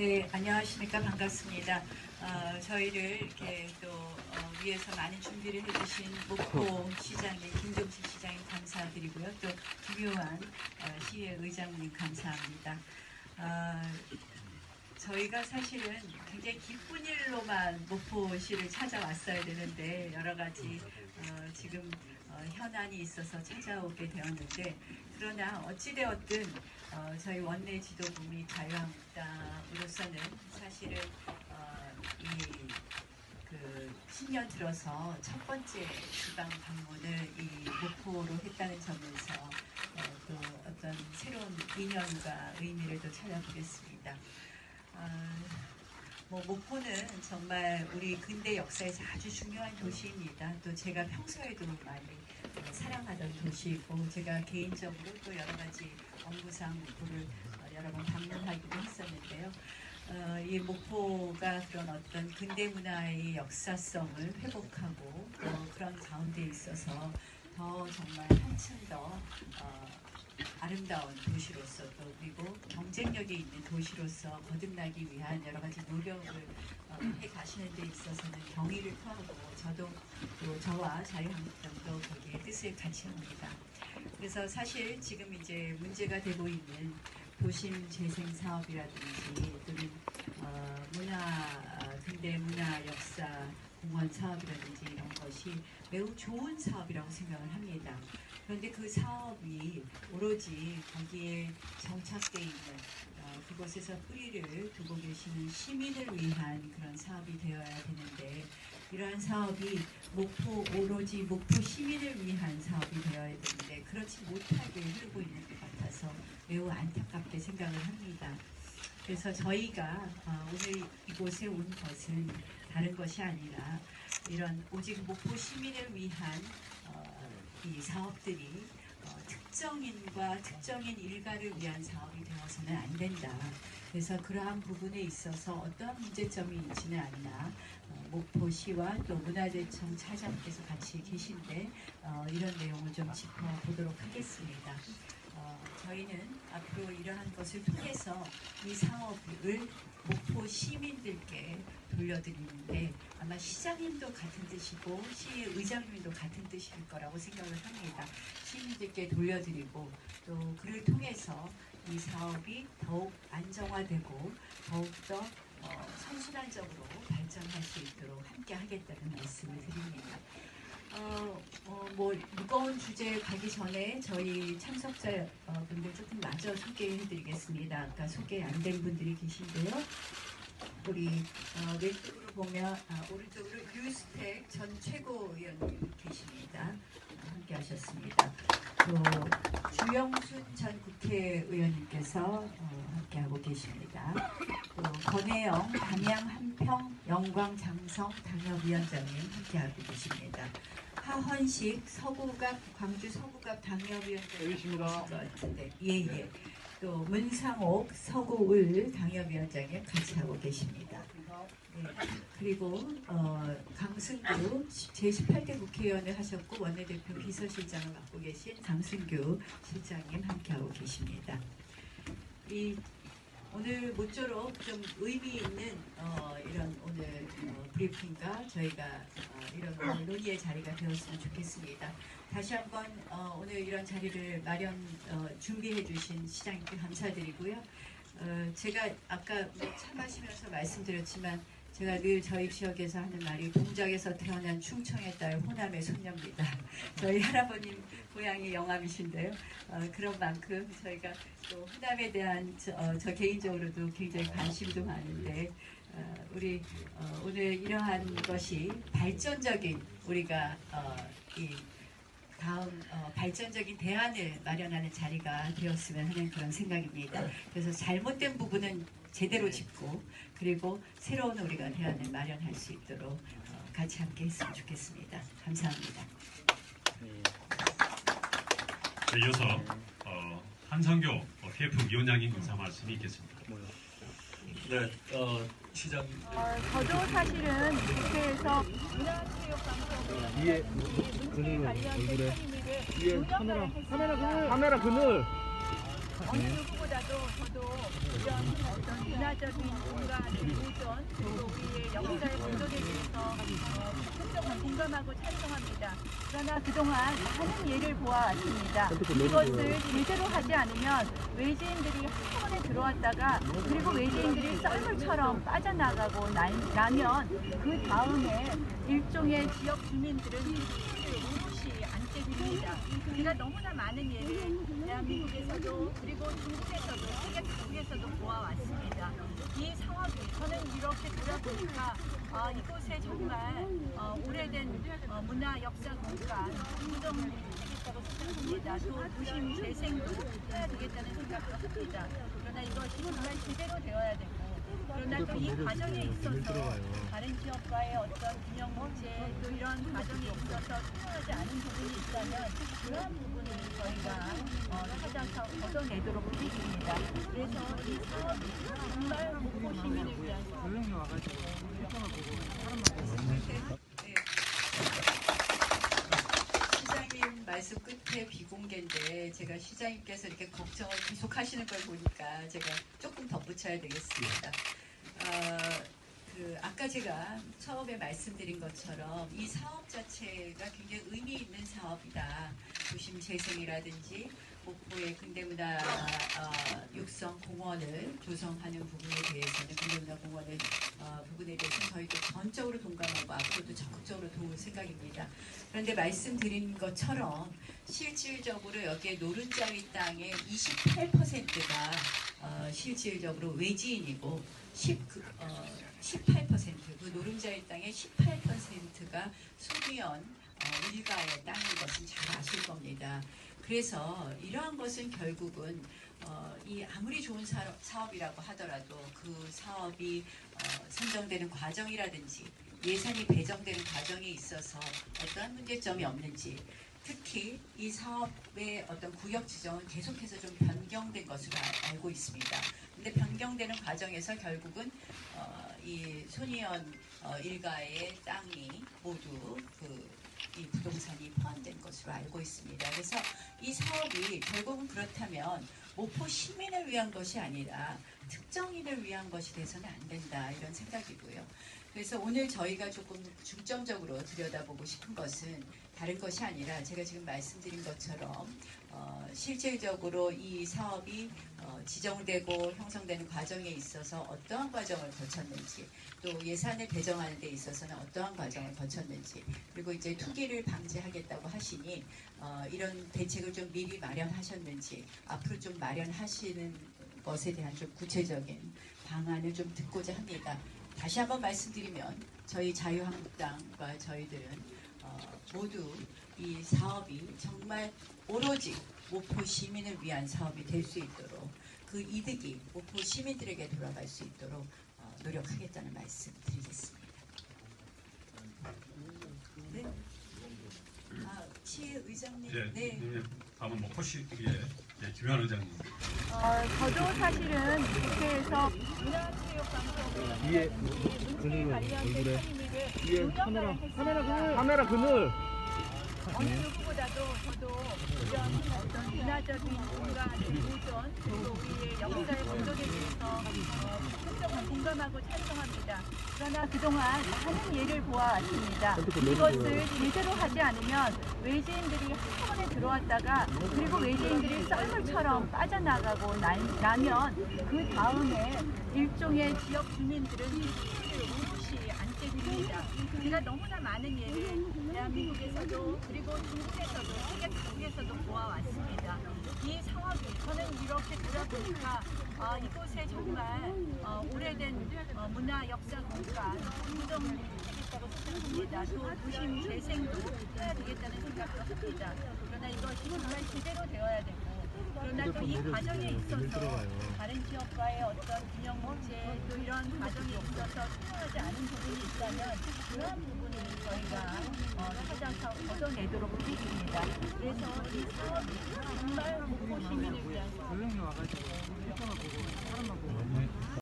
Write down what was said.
네, 안녕하십니까. 반갑습니다. 어, 저희를 이렇게 또 어, 위해서 많은 준비를 해주신 목포 시장님, 김종식 시장님 감사드리고요. 또 김요한 어, 시의 의장님 감사합니다. 어, 저희가 사실은 굉장히 기쁜 일로만 목포시를 찾아왔어야 되는데 여러 가지 어, 지금 어, 현안이 있어서 찾아오게 되었는데 그러나 어찌되었든 어, 저희 원내 지도부 및 자유한국당으로서는 사실은 어, 이그 10년 들어서 첫 번째 지방 방문을 이 목포로 했다는 점에서 어, 또 어떤 새로운 인연과 의미를 또 찾아보겠습니다. 아, 뭐 목포는 정말 우리 근대 역사에서 아주 중요한 도시입니다. 또 제가 평소에도 많이 어, 사랑하던 도시이고 제가 개인적으로 또 여러 가지 업무상 목포를 어, 여러 번 방문하기도 했었는데요. 어, 이 목포가 그런 어떤 근대 문화의 역사성을 회복하고 또 그런 가운데 있어서 더 정말 한층 더 어, 아름다운 도시로서 경쟁력이 있는 도시로서 거듭나기 위한 여러 가지 노력을 어, 해 가시는 데 있어서는 경의를 표하고 저도 또 저와 자유한국당도 거기에 뜻을 같이 합니다. 그래서 사실 지금 이제 문제가 되고 있는 도심 재생 사업이라든지 또는 어, 문화 어, 근대 문화 역사 공원 사업이라든지 이런 것이 매우 좋은 사업이라고 생각을 합니다. 그런데 그 사업이 오로지 거기에 정착돼 있는 어, 그곳에서 뿌리를 두고 계시는 시민을 위한 그런 사업이 되어야 되는데 이러한 사업이 목포 오로지 목포 시민을 위한 사업이 되어야 되는데 그렇지 못하게 흐르고 있는 것 같아서 매우 안타깝게 생각을 합니다. 그래서 저희가 어, 오늘 이곳에 온 것은 다른 것이 아니라 이런 오직 목포 시민을 위한 어, 이 사업들이 어, 특정인과 특정인 일가를 위한 사업이 되어서는 안 된다. 그래서 그러한 부분에 있어서 어떠한 문제점이 있지는 않나 어, 목포시와 또 문화재청 차장께서 같이 계신데 어, 이런 내용을 좀 짚어보도록 하겠습니다. 이러한 것을 통해서 이 사업을 목포 시민들께 돌려드리는데 아마 시장님도 같은 뜻이고 시의 의장님도 같은 뜻일 거라고 생각을 합니다. 시민들께 돌려드리고 또 그를 통해서 이 사업이 더욱 안정화되고 더욱더 어, 선순환적으로 발전할 수 있도록 함께 하겠다는 말씀을 드립니다. 어, 어, 뭐 무거운 주제에 가기 전에 저희 참석자 어, 분들 조금 마저 소개해드리겠습니다. 아까 소개 안 된 분들이 계신데요. 우리 어, 왼쪽으로 보면 아, 오른쪽으로 유스택 전 최고위원님 계십니다. 어, 함께하셨습니다. 또 주영순 전 국회의원님께서 어, 함께하고 계십니다. 또 권혜영 담양 한평 영광 장성 당협위원장님 함께하고 계십니다. 하헌식 서구갑 광주 서구갑 당협위원장님 여기십니다. 예예. 또 문상옥 서구을 당협위원장님 같이 하고 계십니다. 네. 그리고 어, 강승규 제18대 국회의원을 하셨고 원내대표 비서실장을 맡고 계신 강승규 실장님 함께하고 계십니다. 이 오늘 모쪼록 좀 의미 있는 어, 이런 오늘 어, 브리핑과 저희가 어, 이런 논의의 자리가 되었으면 좋겠습니다. 다시 한번 어, 오늘 이런 자리를 마련 어, 준비해 주신 시장님께 감사드리고요. 어, 제가 아까 뭐차 마시면서 말씀드렸지만 제가 늘 저희 지역에서 하는 말이 동작에서 태어난 충청의 딸 호남의 손녀입니다. 저희 할아버님 고향이 영암이신데요. 어, 그런 만큼 저희가 또 호남에 대한 저, 어, 저 개인적으로도 굉장히 관심도 많은데 어, 우리 어, 오늘 이러한 것이 발전적인 우리가 어, 이 다음 어, 발전적인 대안을 마련하는 자리가 되었으면 하는 그런 생각입니다. 그래서 잘못된 부분은 제대로 짚고 그리고 새로운 우리가 대안을 마련할 수 있도록 어, 같이 함께 했으면 좋겠습니다. 감사합니다. 네, 이어서 어, 한성교 어, PF 위원장님 인사 말씀이 있겠습니다. 네, 어, 시장 어, 저도 사실은 국회에서 문화체육관광부 위에 관련된 얼굴에 위에 카메라. 카메라 그늘 카메라 그늘 어느 누구보다도 저도 이런 어떤 문화적인 공간의 보존 그리고 우리의 역사의 보존에 대해서 어, 적극적으로 공감하고 찬성합니다. 그러나 그동안 많은 예를 보아왔습니다. 이것을 제대로 하지 않으면 외지인들이 한꺼번에 들어왔다가 그리고 외지인들이 썰물처럼 빠져나가고 나, 나면 그 다음에 일종의 지역 주민들은 안게 됩니다. 우리가 너무나 많은 예를 대한민국에서도 그리고 중국에서도 세계 각국에서도 보아왔습니다. 이 상황이 저는 이렇게 돌아보니까 아, 이곳에 정말 어, 오래된 어, 문화 역사 공간 인정을 해주겠다고 생각합니다. 또 도심 재생도 해야 되겠다는 생각도 합니다. 그러나 이것이 정말 제대로 되어야 되고 그러나 또 이 과정에 있어서 다른 지역과의 어떤 균형 문제 또 이런 과정에 있어서 투명하지 않은 부분이 있다면 그러한 부분을 저희가 어, 찾아서 걷어내도록 하겠습니다. 그래서 이 사업이 정말 목포 시민을 위한 네. 시장님 말씀 끝 에 비공개인데 제가 시장님께서 이렇게 걱정을 계속 하시는 걸 보니까 제가 조금 덧붙여야 되겠습니다. 어, 그 아까 제가 처음에 말씀드린 것처럼 이 사업 자체가 굉장히 의미 있는 사업이다. 도심 재생이라든지 목포의 근대문화 어, 육성 공원을 조성하는 부분에 대해서는 근대문화 공원을 어, 부분에 대해서는 저희도 전적으로 동감하고 앞으로도 적극적으로 도울 생각입니다. 그런데 말씀드린 것처럼 실질적으로 여기에 노른자위 땅의 28%가 어, 실질적으로 외지인이고 10, 그, 어, 18%그 노른자위 땅의 18%가 소비원 어, 일가의 땅인 것은 잘 아실 겁니다. 그래서 이러한 것은 결국은 어, 이 아무리 좋은 사, 사업 이라고 하더라도 그 사업이 어, 선정되는 과정이라든지 예산이 배정되는 과정에 있어서 어떠한 문제점이 없는지 특히 이 사업의 어떤 구역 지정은 계속해서 좀 변경된 것으로 알- 알고 있습니다. 근데 변경되는 과정에서 결국은 어, 이 손희연 어, 일가의 땅이 모두 그 이 부동산이 포함된 것으로 알고 있습니다. 그래서 이 사업이 결국은 그렇다면 목포 시민을 위한 것이 아니라 특정인을 위한 것이 돼서는 안 된다 이런 생각이고요. 그래서 오늘 저희가 조금 중점적으로 들여다보고 싶은 것은 다른 것이 아니라 제가 지금 말씀드린 것처럼 어, 실질적으로 이 사업이 어, 지정되고 형성되는 과정에 있어서 어떠한 과정을 거쳤는지 또 예산을 배정하는 데 있어서는 어떠한 과정을 거쳤는지 그리고 이제 투기를 방지하겠다고 하시니 어, 이런 대책을 좀 미리 마련하셨는지 앞으로 좀 마련하시는 것에 대한 좀 구체적인 방안을 좀 듣고자 합니다. 다시 한번 말씀드리면 저희 자유한국당과 저희들은 어, 모두 이 사업이 정말 오로지 목포 시민을 위한 사업이 될 수 있도록 그 이득이 목포 시민들에게 돌아갈 수 있도록 어, 노력하겠다는 말씀 드리겠습니다. 네. 아, 치혜 의장님. 예, 네. 네. 다음은 목포시의 예, 김현 의장님. 어, 저도 사실은 국회에서 문화체육관광 관련된 얼굴에 위에 운영을 카메라, 했습니다. 카메라 그늘 어느 누구보다도 저도 이런 어떤 문화적인 공간의 보존 그리고 우리의 역사의 보존에 대해서 어, 적극적으로 공감하고 찬성합니다. 그러나 그동안 많은 예를 보아왔습니다. 이것을 제대로 하지 않으면 외지인들이 한꺼번에 들어왔다가 그리고 외지인들이 썰물처럼 빠져나가고 나, 나면 그 다음에 일종의 지역 주민들은 됩니다. 우리가 너무나 많은 예를 대한민국에서도 그리고 중국에서도 세계 각국에서도 보아왔습니다. 이 상황이 저는 이렇게 돌아보니까 아, 이곳에 정말 어, 오래된 어, 문화 역사 공간 인정을 해주겠다고 생각합니다. 또 도심 재생도 해야 되겠다는 생각도 합니다. 그러나 이것이 정말 제대로 되어야 되고 그러나 또 이 과정에 있어서 다른 지역과의 어떤 균형 문제 또 이런 과정에 있어서 투명하지 않은 부분이 있다면 그러한 부분을 저희가 어, 찾아서 걷어내도록 하겠습니다. 그래서 이 사업이 정말 목포 시민을 위한 사업. 조용히 와가지고 사람만 보고